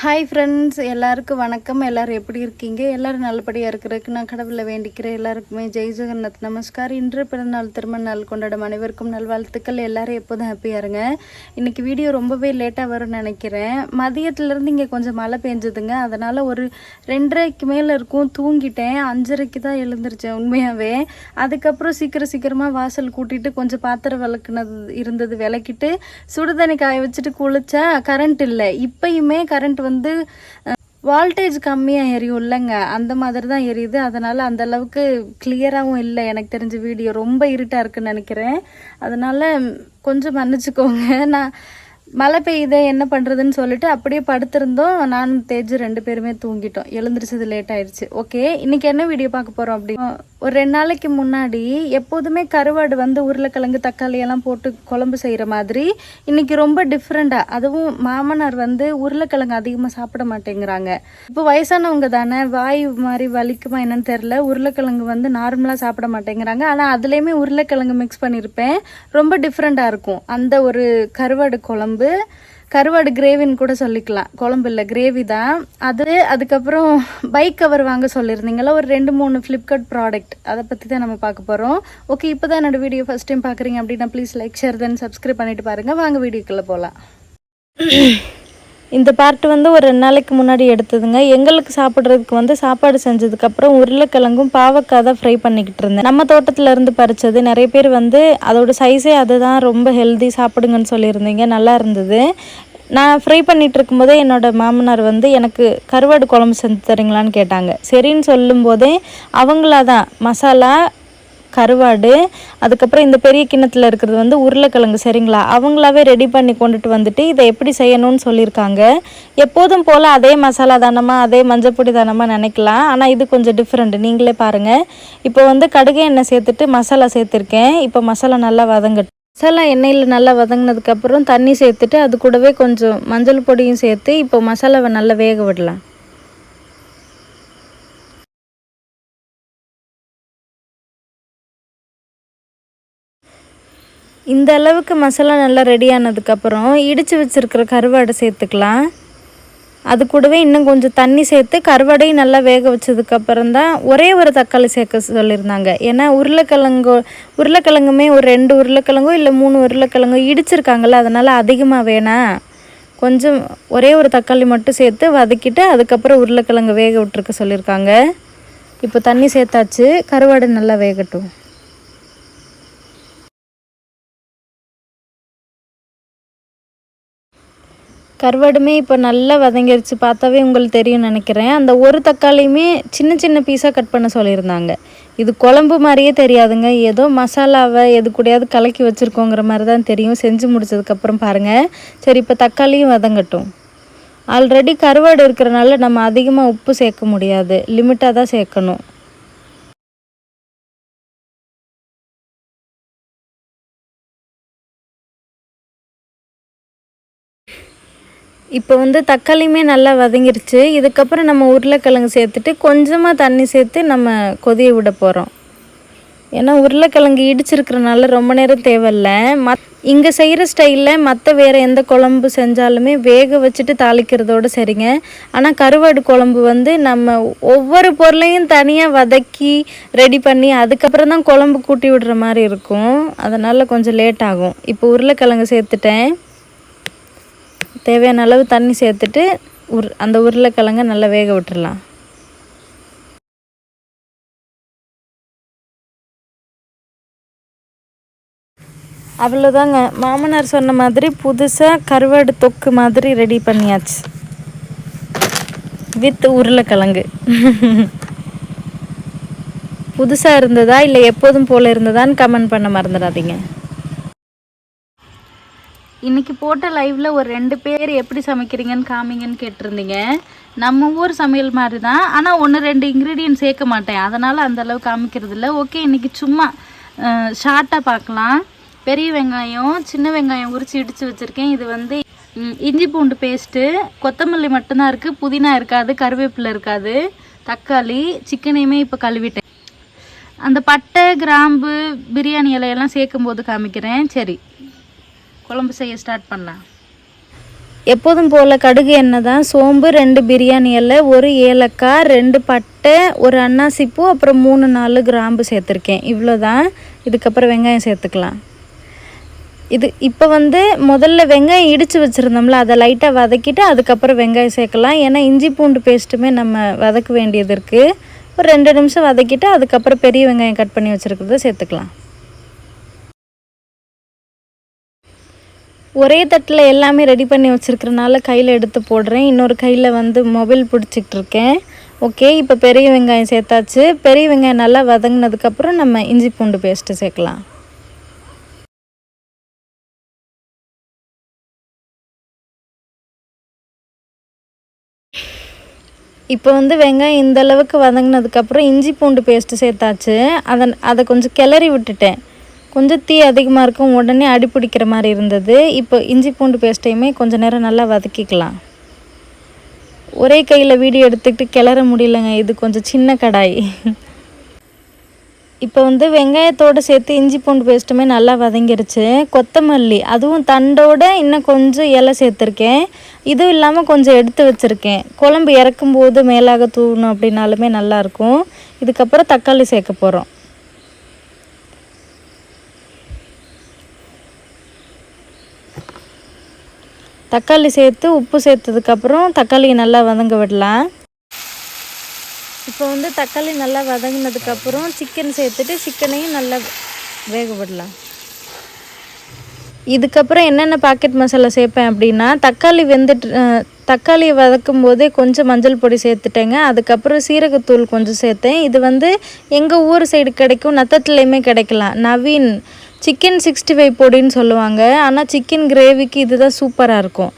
Hi friends எல்லாருக்கும் வணக்கம். எல்லாரும் எப்படி இருக்கீங்க? எல்லோரும் நல்லபடியாக இருக்கிறதுக்கு நான் கடவுளை வேண்டிக்கிறேன். எல்லாருக்குமே ஜெய் ஜெகநாத் நமஸ்கார். இன்று பிறந்தநாள் திருமண நாள் கொண்டாடும் அனைவருக்கும் நல்வாழ்த்துக்கள். எல்லோரும் எப்போதும் ஹாப்பியாக இருங்க. இன்றைக்கி வீடியோ ரொம்பவே லேட்டாக வரும்னு நினைக்கிறேன். மதியத்துலேருந்து இங்கே கொஞ்சம் மழை பெஞ்சதுங்க. அதனால் ஒரு ரெண்டரைக்கு மேலே இருக்கும். தூங்கிட்டேன். அஞ்சரைக்கு தான் எழுந்திருச்சேன் உண்மையாகவே அதுக்கப்புறம் சீக்கிரம் சீக்கிரமாக வாசல் கூட்டிகிட்டு கொஞ்சம் பாத்திரம் விளக்குனது இருந்தது விளக்கிட்டு சுடுதண்ணி காய வச்சுட்டு குளிச்சா கரண்ட் இல்லை. இப்பயுமே கரண்ட் வந்து வால்டேஜ் கம்மியாக எரியும் இல்லைங்க. அந்த மாதிரி தான் எரியுது. அதனால் அந்த அளவுக்கு கிளியராகவும் இல்லை. எனக்கு தெரிஞ்ச வீடியோ ரொம்ப இருட்டாக இருக்குன்னு நினைக்கிறேன். அதனால் கொஞ்சம் மன்னிச்சுக்கோங்க. நான் மழை பெய்யுதே என்ன பண்ணுறதுன்னு சொல்லிட்டு அப்படியே படுத்திருந்தோம். நானும் தேஜ் ரெண்டு பேருமே தூங்கிட்டோம். எழுந்திரிச்சது லேட் ஆயிடுச்சு ஓகே இன்னைக்கு என்ன வீடியோ பார்க்க போகிறோம் அப்படி? ஒரு ரெண்டு நாளைக்கு முன்னாடி எப்போதுமே கருவாடு வந்து உருளைக்கிழங்கு தக்காளி எல்லாம் போட்டு குழம்பு செய்கிற மாதிரி இன்னைக்கு ரொம்ப டிஃப்ரெண்ட்டாக அதுவும் மாமனார் வந்து உருளைக்கிழங்கு அதிகமாக சாப்பிட மாட்டேங்கிறாங்க. இப்போ வயசானவங்க தானே வாய் மாதிரி வலிக்குமா என்னன்னு தெரில உருளைக்கிழங்கு வந்து நார்மலாக சாப்பிட மாட்டேங்கிறாங்க. ஆனால் அதுலேயுமே உருளைக்கிழங்கு மிக்ஸ் பண்ணியிருப்பேன் ரொம்ப டிஃப்ரெண்ட்டாக இருக்கும். அந்த ஒரு கருவாடு குழம்பு கருவாடு கிரேவின்னு கூட சொல்லிக்கலாம். குழம்பு இல்லை கிரேவி தான். அது அதுக்கப்புறம் பைக் கவர் வாங்க சொல்லியிருந்தீங்களா ஒரு ரெண்டு மூணு ஃப்ளிப்கார்ட் ப்ராடக்ட் அதை பற்றி தான் நம்ம பார்க்க போகிறோம் ஓகே இப்போ தான் என்னோட வீடியோ ஃபஸ்ட் டைம் பார்க்குறீங்க அப்படின்னா please like share then subscribe பண்ணிட்டு பாருங்கள் வாங்க வீடியோக்குள்ளே போகலாம் இந்த பார்ட் வந்து ஒரு ரெண்டு நாளைக்கு முன்னாடி எடுத்ததுங்க. எங்களுக்கு சாப்பிட்றதுக்கு வந்து சாப்பாடு செஞ்சதுக்கப்புறம் உருளைக்கிழங்கும் பாவக்காய் தான் ஃப்ரை பண்ணிக்கிட்டு இருந்தேன். நம்ம தோட்டத்தில் இருந்து பறிச்சது. நிறைய பேர் வந்து அதோட சைஸே அதுதான் ரொம்ப ஹெல்தி சாப்பிடுங்கன்னு சொல்லியிருந்தீங்க. நல்லா இருந்தது. நான் ஃப்ரை பண்ணிகிட்டு இருக்கும்போதே என்னோட மாமனார் வந்து எனக்கு கருவாடு குழம்பு செஞ்சு தரீங்களான்னு கேட்டாங்க. சரின்னு சொல்லும்போதே அவங்களா தான் மசாலா கருவாடு அதுக்கப்புறம் இந்த பெரிய கிண்ணத்தில் இருக்கிறது வந்து உருளைக்கிழங்கு சரிங்களா? அவங்களாவே ரெடி பண்ணி கொண்டுட்டு வந்துட்டு இதை எப்படி செய்யணும்னு சொல்லியிருக்காங்க. எப்போதும் போல் அதே மசாலா தானமாக அதே மஞ்சப்பொடி தானமாக நினைக்கலாம். ஆனால் இது கொஞ்சம் டிஃப்ரெண்ட் நீங்களே பாருங்கள் இப்போ வந்து கடுகு எண்ணெய் சேர்த்துட்டு மசாலா சேர்த்துருக்கேன். இப்போ மசாலா நல்லா வதங்கட்டும். மசாலா எண்ணெயில் நல்லா வதங்கினதுக்கப்புறம் தண்ணி சேர்த்துட்டு அது கூடவே கொஞ்சம் மஞ்சள் பொடியும் சேர்த்து இப்போ மசாலாவை நல்லா வேக விடலாம். இந்த அளவுக்கு மசாலா நல்லா ரெடி ஆனதுக்கப்புறம் இடித்து வச்சுருக்கிற கருவாடை சேர்த்துக்கலாம். அது கூடவே இன்னும் கொஞ்சம் தண்ணி சேர்த்து கருவாடையும் நல்லா வேக வச்சதுக்கப்புறம் தான் ஒரே ஒரு தக்காளி சேர்க்க சொல்லியிருந்தாங்க. ஏன்னா உருளைக்கிழங்கு உருளைக்கிழங்குமே ஒரு ரெண்டு உருளைக்கிழங்கோ இல்லை மூணு உருளைக்கிழங்கோ இடிச்சிருக்காங்கல்ல அதனால் அதிகமாக வேணாம் கொஞ்சம் ஒரே ஒரு தக்காளி மட்டும் சேர்த்து வதக்கிட்டு அதுக்கப்புறம் உருளைக்கிழங்கு வேக விட்டுருக்க சொல்லியிருக்காங்க. இப்போ தண்ணி சேர்த்தாச்சு கருவாடு நல்லா வேகட்டும். கருவாடுமே இப்போ நல்லா வதங்கிருச்சு. பார்த்தாவே உங்களுக்கு தெரியும்னு நினைக்கிறேன். அந்த ஒரு தக்காளியுமே சின்ன சின்ன பீஸாக கட் பண்ண சொல்லியிருந்தாங்க. இது குழம்பு மாதிரியே தெரியாதுங்க. ஏதோ மசாலாவை எது கூடயாவது கலக்கி வச்சுருக்கோங்கிற மாதிரி தான் தெரியும். செஞ்சு முடிச்சதுக்கப்புறம் பாருங்கள் சரி இப்போ தக்காளியும் வதங்கட்டும். ஆல்ரெடி கருவாடு இருக்கிறனால நம்ம அதிகமாக உப்பு சேர்க்க முடியாது. லிமிட்டாக தான் சேர்க்கணும். இப்போ வந்து தக்காளியுமே நல்லா வதங்கிருச்சு. இதுக்கப்புறம் நம்ம உருளைக்கிழங்கு சேர்த்துட்டு கொஞ்சமாக தண்ணி சேர்த்து நம்ம கொதிய விட போகிறோம் ஏன்னா உருளைக்கிழங்கு இடிச்சிருக்கிறனால ரொம்ப நேரம் தேவையில்ல. மத் இங்கே செய்கிற ஸ்டைலில் மற்ற வேறு எந்த குழம்பு செஞ்சாலுமே வேக வச்சுட்டு தாளிக்கிறதோட சரிங்க. ஆனால் கருவாடு குழம்பு வந்து நம்ம ஒவ்வொரு பொருளையும் தனியாக வதக்கி ரெடி பண்ணி அதுக்கப்புறம் தான் குழம்பு கூட்டி விடுற மாதிரி இருக்கும். அதனால் கொஞ்சம் லேட் ஆகும். இப்போ உருளைக்கிழங்கு சேர்த்துட்டேன். தேவையான அளவு தண்ணி சேர்த்துட்டு உரு அந்த உருளைக்கிழங்க நல்லா வேக விட்டுறலாம். அவ்வளோதாங்க. மாமனார் சொன்ன மாதிரி புதுசாக கருவாடு தொக்கு மாதிரி ரெடி பண்ணியாச்சு. வித் உருளைக்கிழங்கு. புதுசாக இருந்ததா இல்லை எப்போதும் போல் இருந்ததான்னு கமெண்ட் பண்ண மறந்துடாதீங்க. இன்னைக்கு போட்ட லைவ்ல ஒரு ரெண்டு பேர் எப்படி சமைக்கிறீங்கன்னு காமிங்கன்னு கேட்டிருந்தீங்க. நம்ம ஊர் சமையல் மாதிரி தான் ஆனால் ஒன்று ரெண்டு இன்க்ரீடியன்ட் சேர்க்க மாட்டேன். அதனால் அந்த அளவு காமிக்கிறது இல்லை ஓகே இன்னைக்கு சும்மா ஷார்ட்டாக பார்க்கலாம். பெரிய வெங்காயம் சின்ன வெங்காயம் உரிச்சு இடித்து வச்சுருக்கேன். இது வந்து இஞ்சி பூண்டு பேஸ்ட்டு கொத்தமல்லி மட்டும்தான் இருக்குது புதினா இருக்காது கருவேப்பிலை இருக்காது. தக்காளி சிக்கனையுமே இப்போ கழுவிட்டேன். அந்த பட்டை கிராம்பு பிரியாணி இலையெல்லாம் சேர்க்கும் போது காமிக்கிறேன். சரி. குழம்பு செய்ய ஸ்டார்ட் பண்ணலாம் எப்போதும் போல் கடுகு எண்ணெய் தான் சோம்பு ரெண்டு பிரியாணி இலை ஒரு ஏலக்காய் ரெண்டு பட்டை ஒரு அன்னாசிப்பூ அப்புறம் மூணு நாலு கிராம்பு சேர்த்துருக்கேன். இவ்வளோ தான் இதுக்கப்புறம் வெங்காயம் சேர்த்துக்கலாம். இது இப்போ வந்து முதல்ல வெங்காயம் இடித்து வச்சுருந்தோம்ல அதை லைட்டாக வதக்கிட்டு அதுக்கப்புறம் வெங்காயம் சேர்க்கலாம். ஏன்னா இஞ்சி பூண்டு பேஸ்ட்டுமே நம்ம வதக்க வேண்டியது இருக்குது ஒரு ரெண்டு நிமிஷம் வதக்கிட்டு அதுக்கப்புறம் பெரிய வெங்காயம் கட் பண்ணி வச்சுருக்கிறத சேர்த்துக்கலாம். ஒரே தட்டில் எல்லாமே ரெடி பண்ணி வச்சுருக்கிறனால கையில் எடுத்து போடுறேன். இன்னொரு கையில் வந்து மொபைல் பிடிச்சிக்கிட்டு இருக்கேன் ஓகே இப்போ பெரிய வெங்காயம் சேர்த்தாச்சு. பெரிய வெங்காயம் நல்லா வதங்கினதுக்கப்புறம் நம்ம இஞ்சி பூண்டு பேஸ்ட்டு சேர்க்கலாம். இப்போ வந்து வெங்காயம் இந்த அளவுக்கு வதங்கினதுக்கப்புறம் இஞ்சி பூண்டு பேஸ்ட்டு சேர்த்தாச்சு. அதை அதை கொஞ்சம் கிளறி விட்டுட்டேன். கொஞ்சம் தீ அதிகமாக இருக்கும் உடனே அடி பிடிக்கிற மாதிரி இருந்தது. இப்போ இஞ்சி பூண்டு பேஸ்ட்டையுமே கொஞ்சம் நேரம் நல்லா வதக்கிக்கலாம். ஒரே கையில் வீடியோ எடுத்துக்கிட்டு கிளற முடியலங்க இது கொஞ்சம் சின்ன கடாய். இப்போ வந்து வெங்காயத்தோடு சேர்த்து இஞ்சி பூண்டு பேஸ்ட்டுமே நல்லா வதங்கிருச்சு. கொத்தமல்லி அதுவும் தண்டோட இன்னும் கொஞ்சம் இலை சேர்த்துருக்கேன். இதுவும் இல்லாமல் கொஞ்சம் எடுத்து வச்சுருக்கேன். குழம்பு இறக்கும்போது மேலாக தூவணும் அப்படின்னாலுமே நல்லாயிருக்கும் இதுக்கப்புறம் தக்காளி சேர்க்க போகிறோம் தக்காளி சேர்த்து உப்பு சேர்த்ததுக்கப்புறம் தக்காளியை நல்லா வதங்க விடலாம். இப்போ வந்து தக்காளி நல்லா வதங்கினதுக்கப்புறம் சிக்கன் சேர்த்துட்டு சிக்கனையும் நல்லா வேக விடலாம். இதுக்கப்புறம் என்னென்ன பாக்கெட் மசாலா சேர்ப்பேன் அப்படின்னா தக்காளி வெந்துட்டு தக்காளியை வதக்கும் போதே கொஞ்சம் மஞ்சள் பொடி சேர்த்துட்டேங்க. அதுக்கப்புறம் சீரகத்தூள் கொஞ்சம் சேர்த்தேன். இது வந்து எங்கள் ஊர் சைடு கிடைக்கும் நத்தத்துலேயுமே கிடைக்கலாம். நவீன் சிக்கன் சிக்ஸ்டி ஃபைவ் பொடின்னு சொல்லுவாங்க. ஆனால் சிக்கன் கிரேவிக்கு இதுதான் சூப்பராக இருக்கும்.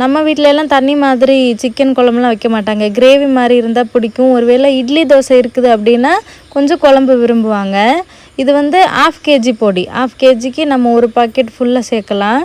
நம்ம வீட்டிலலாம் தண்ணி மாதிரி சிக்கன் குழம்புலாம் வைக்க மாட்டாங்க. கிரேவி மாதிரி இருந்தால் பிடிக்கும். ஒருவேளை இட்லி தோசை இருக்குது அப்படின்னா கொஞ்சம் குழம்பு விரும்புவாங்க. இது வந்து ஆஃப் கேஜி பொடி. ஆஃப் கேஜிக்கு நம்ம ஒரு பாக்கெட் ஃபுல்லாக சேர்க்கலாம்.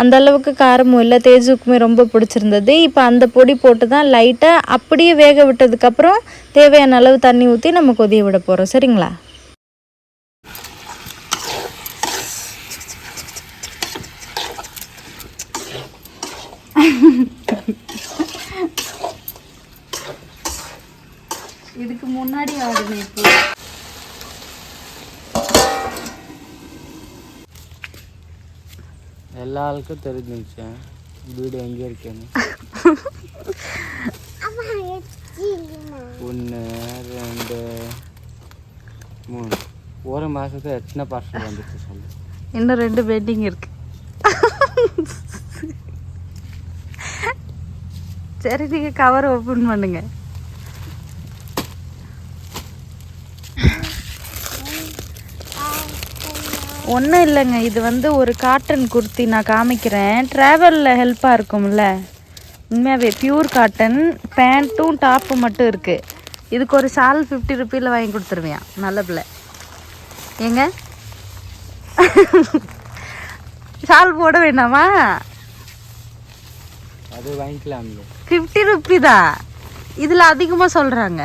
அந்த அளவுக்கு காரமும் இல்லை. தேஜுக்குமே ரொம்ப பிடிச்சிருந்தது. இப்போ அந்த பொடி போட்டு தான் லைட்டாக அப்படியே வேக விட்டதுக்கப்புறம் தேவையான அளவு தண்ணி ஊற்றி நம்ம கொதிய விட போகிறோம் சரிங்களா? இதுக்கு முன்னாடி ஆடுனேன் இப்போ. எல்லா ஆளுக்கும் தெரிஞ்சிருச்சு வீடு எங்கே இருக்கேன்னு. ஒன்று ரெண்டு மூணு. ஒரு மாதத்துக்கு எத்தனை பார்சல் வந்துச்சு சொல்லு. இன்னும் ரெண்டு பெண்டிங் இருக்கு. சரி நீங்கள் கவர் ஓப்பன் பண்ணுங்க. ஒன்றும் இல்லைங்க இது வந்து ஒரு காட்டன் குர்த்தி நான் காமிக்கிறேன். ட்ராவலில் ஹெல்ப்பாக இருக்கும்ல. உண்மையாகவே பியூர் காட்டன் பேண்ட்டும் டாப்பும் மட்டும் இருக்குது இதுக்கு ஒரு ஷால் ஃபிஃப்டி ருபீயில் வாங்கி கொடுத்துருவேன் நல்ல பிள்ளை. ஏங்க? ஷால் போட வேண்டாமா அது வாங்கிக்கலாம்ல. ஃபிஃப்டி ருப்பி தான் இதில் அதிகமாக சொல்கிறாங்க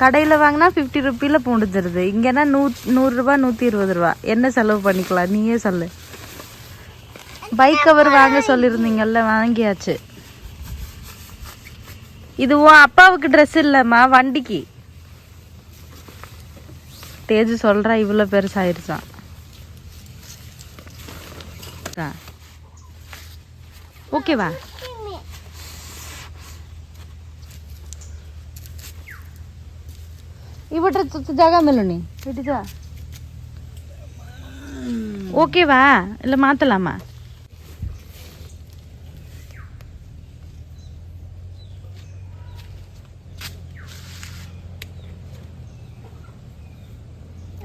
கடையில் வாங்கினா ஃபிஃப்டி ருப்பியில் பூண்டுத்துருது இங்கேனா நூ நூறுரூபா நூற்றி இருபது ரூபா? என்ன செலவு பண்ணிக்கலாம்? நீயே சொல்லு. பைக் கவர் வாங்க சொல்லியிருந்தீங்கல்ல வாங்கியாச்சு. இது உன் அப்பாவுக்கு ட்ரெஸ் இல்லைம்மா வண்டிக்கு. தேஜு சொல்கிறா இவ்வளோ பெருசாயிருச்சான் ஓகேவா? ఇవ్వట్ర జాగా మెల్లుని పెట్టిదా ఓకేవా ఇలా మాతలామా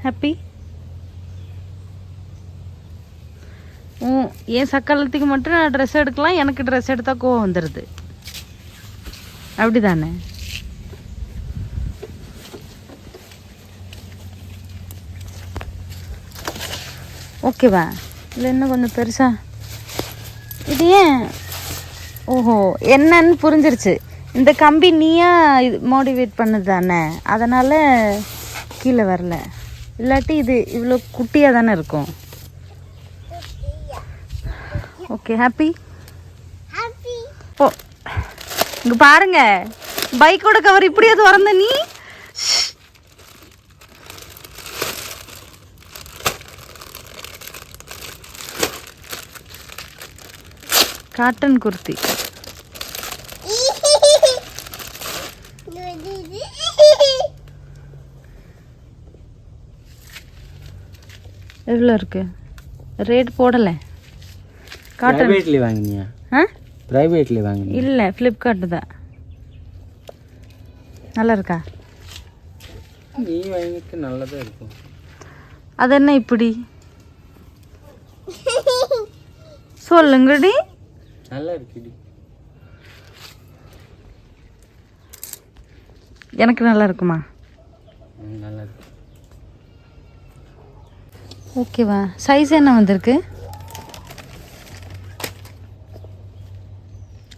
ஹாப்பி என் சக்காலத்துக்கு மட்டும் நான் ட்ரெஸ் எடுக்கலாம் எனக்கு ட்ரெஸ் எடுத்தால் கோவம் வந்துடுது அப்படிதானே ஓகேவா? இல்லை இன்னும் கொஞ்சம் பெருசா. இது ஏன்? ஓஹோ என்னன்னு புரிஞ்சிருச்சு. இந்த கம்பி நீயா இது மோட்டிவேட் பண்ணது தானே அதனால் கீழே வரல. இல்லாட்டி இது இவ்வளோ குட்டியாக தானே இருக்கும்? Okay happy? ஓ இங்க பாருங்க. பைக்கோட கவர் இப்படியே திறந்த நீ? காட்டன் குர்த்தி எவ்வளோ இருக்கு? ரேட் போடலை. காட்டன் ப்ரைவேட்லேயே வாங்கினியா? ஆ? ப்ரைவேட்லேயே வாங்கினியா? இல்லை ஃப்ளிப்கார்ட்டு தான். நல்லா இருக்கா? நீ வாங்கிட்டு நல்லதாக இருக்கும். அது என்ன இப்படி? சொல்லுங்கடி. நல்லா இருக்குடி எனக்கு நல்லா இருக்குமா நல்லா இருக்கு ஓகேவா. சைஸ் என்ன வந்திருக்கு?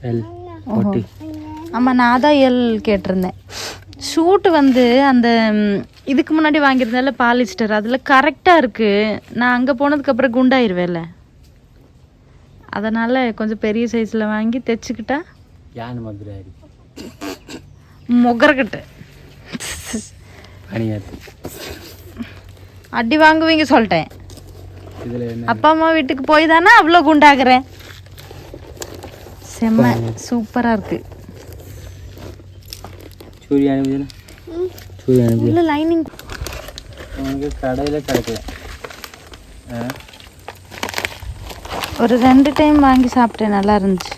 எல் ஆமாம் நான் தான் எல் கேட்டிருந்தேன். ஷூட்டு வந்து அந்த இதுக்கு முன்னாடி வாங்கியிருந்தால பாலிஸ்டர். அதில் கரெக்டாக இருக்குது நான் அங்கே போனதுக்கப்புறம் குண்டாயிருவேல அதனால் கொஞ்சம் பெரிய சைஸில் வாங்கி தைச்சிக்கிட்டா யானை மதுராரி முகரக்கட்டு பணியாத்து. அடி வாங்குவீங்க சொல்லிட்டேன். அப்பா அம்மா வீட்டுக்கு போய் தானே அவ்வளோ குண்டாகிறேன் செம்ம சூப்பராக இருக்கு. சூரிய சூரிய லைனிங் கடையில் கிடைக்கல. ஒரு ரெண்டு டைம் வாங்கி சாப்பிட்டேன் நல்லா இருந்துச்சு.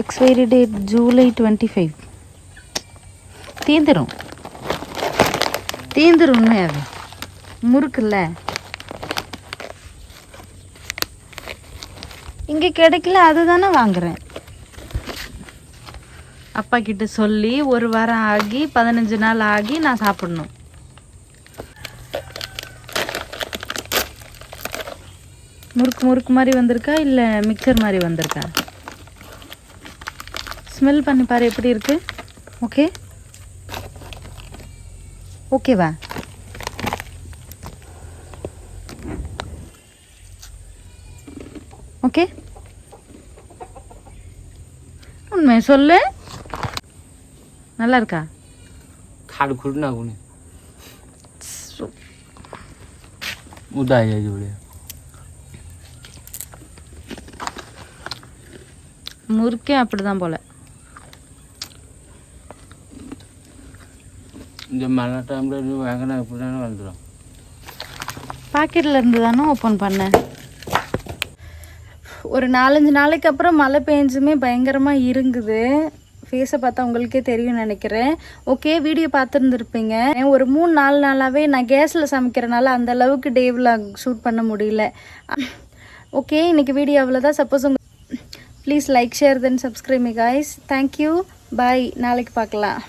Expiry date July twenty five தீந்துரும். தீந்துரும் அது முறுக்குல்ல. இங்கே கிடைக்கல அதுதானே வாங்குறேன். அப்பா கிட்ட சொல்லி ஒரு வாரம் ஆகி பதினஞ்சு நாள் ஆகி நான் சாப்பிடணும். முறுக்கு முறுக்கு மாதிரி வந்திருக்கா? இல்லை மிக்சர் மாதிரி வந்திருக்கா? ஸ்மெல் பண்ணி பாரு எப்படி இருக்கு? ஓகே ஓகேவா ஓகே உண்மை சொல்லு. நல்லா இருக்கா? காடு குருணாகுன்னு. உதா முறுக்கே அப்படிதான் போல. போல் இந்த மழை டைமில் இது வாங்கினா எப்படின்னா வந்துடும் பாக்கெட்டில் இருந்து தானே ஓப்பன் பண்ணேன் ஒரு நாலஞ்சு நாளைக்கு அப்புறம் மழை பெஞ்சுமே பயங்கரமா இருங்குது. ஃபேஸை பார்த்தா உங்களுக்கே தெரியும் நினைக்கிறேன். ஓகே வீடியோ பார்த்துருந்துருப்பீங்க. ஒரு மூணு நாலு நாளாகவே நான் கேஸில் சமைக்கிறனால அந்த அளவுக்கு டேவில் ஷூட் பண்ண முடியல. ஓகே இன்னைக்கு வீடியோ அவ்வளோதான் சப்போஸ் உங்கள் please like share then subscribe me guys thank you bye நாளைக்கு பார்க்கலாம்.